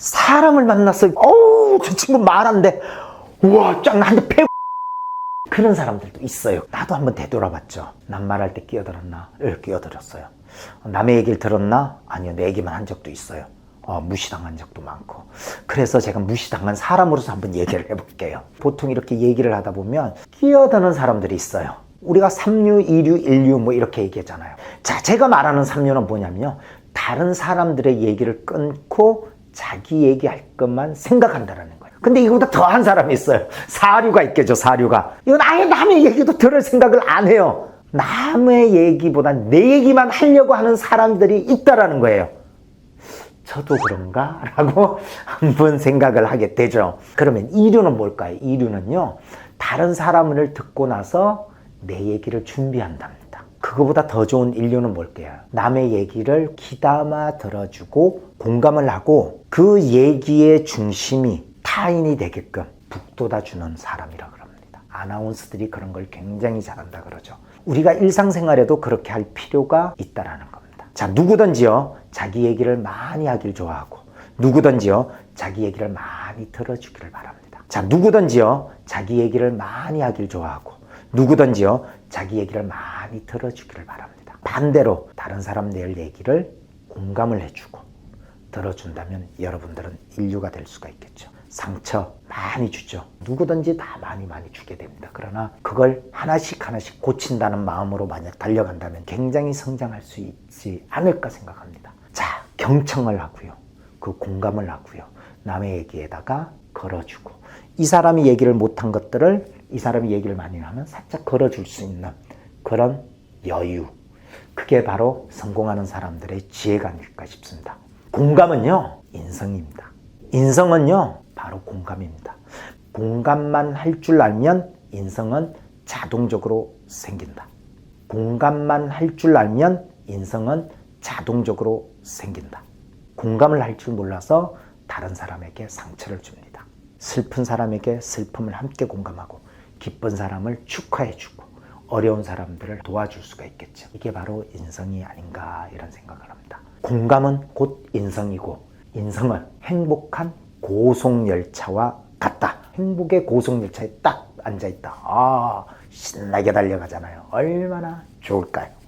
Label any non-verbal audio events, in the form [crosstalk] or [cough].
사람을 만났어. 어우, 저 친구 말한대. 우와, 짱, 나한테 패. [laughs] 그런 사람들도 있어요. 나도 한번 되돌아봤죠. 난 말할 때 끼어들었나? 예, 끼어들었어요. 남의 얘기를 들었나? 아니요, 내 얘기만 한 적도 있어요. 어, 무시당한 적도 많고. 그래서 제가 무시당한 사람으로서 한번 얘기를 해볼게요. 보통 이렇게 얘기를 하다 보면 끼어드는 사람들이 있어요. 우리가 3류, 2류, 1류 뭐 이렇게 얘기하잖아요. 자, 제가 말하는 3류는 뭐냐면요. 다른 사람들의 얘기를 끊고 자기 얘기할 것만 생각한다라는 거예요. 근데 이거보다 더한 사람이 있어요. 사류가 있겠죠, 사류가. 이건 아예 남의 얘기도 들을 생각을 안 해요. 남의 얘기보다 내 얘기만 하려고 하는 사람들이 있다라는 거예요. 저도 그런가? [laughs] 라고 한번 생각을 하게 되죠. 그러면 이류는 뭘까요? 이류는요, 다른 사람을 듣고 나서 내 얘기를 준비한답니다. 그거보다 더 좋은 인류는 뭘까요? 남의 얘기를 귀담아 들어주고 공감을 하고 그 얘기의 중심이 타인이 되게끔 북돋아 주는 사람이라 그럽니다. 아나운서들이 그런 걸 굉장히 잘한다 그러죠. 우리가 일상생활에도 그렇게 할 필요가 있다라는 겁니다. 자, 누구든지요, 자기 얘기를 많이 하길 좋아하고, 누구든지요, 자기 얘기를 많이 들어주기를 바랍니다. 자, 누구든지요, 자기 얘기를 많이 하길 좋아하고, 누구든지요, 자기 얘기를 많이 들어주기를 바랍니다. 반대로 다른 사람 내 얘기를 공감을 해주고, 들어준다면 여러분들은 인류가 될 수가 있겠죠. 상처 많이 주죠. 누구든지 다 많이 많이 주게 됩니다. 그러나 그걸 하나씩 하나씩 고친다는 마음으로 만약 달려간다면 굉장히 성장할 수 있지 않을까 생각합니다. 자, 경청을 하고요. 그 공감을 하고요. 남의 얘기에다가 걸어주고 이 사람이 얘기를 못한 것들을 이 사람이 얘기를 많이 하면 살짝 걸어줄 수 있는 그런 여유. 그게 바로 성공하는 사람들의 지혜가 아닐까 싶습니다. 공감은요, 인성입니다. 인성은요, 바로 공감입니다. 공감만 할 줄 알면 인성은 자동적으로 생긴다. 공감만 할 줄 알면 인성은 자동적으로 생긴다. 공감을 할 줄 몰라서 다른 사람에게 상처를 줍니다. 슬픈 사람에게 슬픔을 함께 공감하고 기쁜 사람을 축하해주고 어려운 사람들을 도와줄 수가 있겠죠. 이게 바로 인성이 아닌가 이런 생각을 합니다. 공감은 곧 인성이고 인성은 행복한 고속열차와 같다. 행복의 고속열차에 딱 앉아있다. 아, 신나게 달려가잖아요. 얼마나 좋을까요?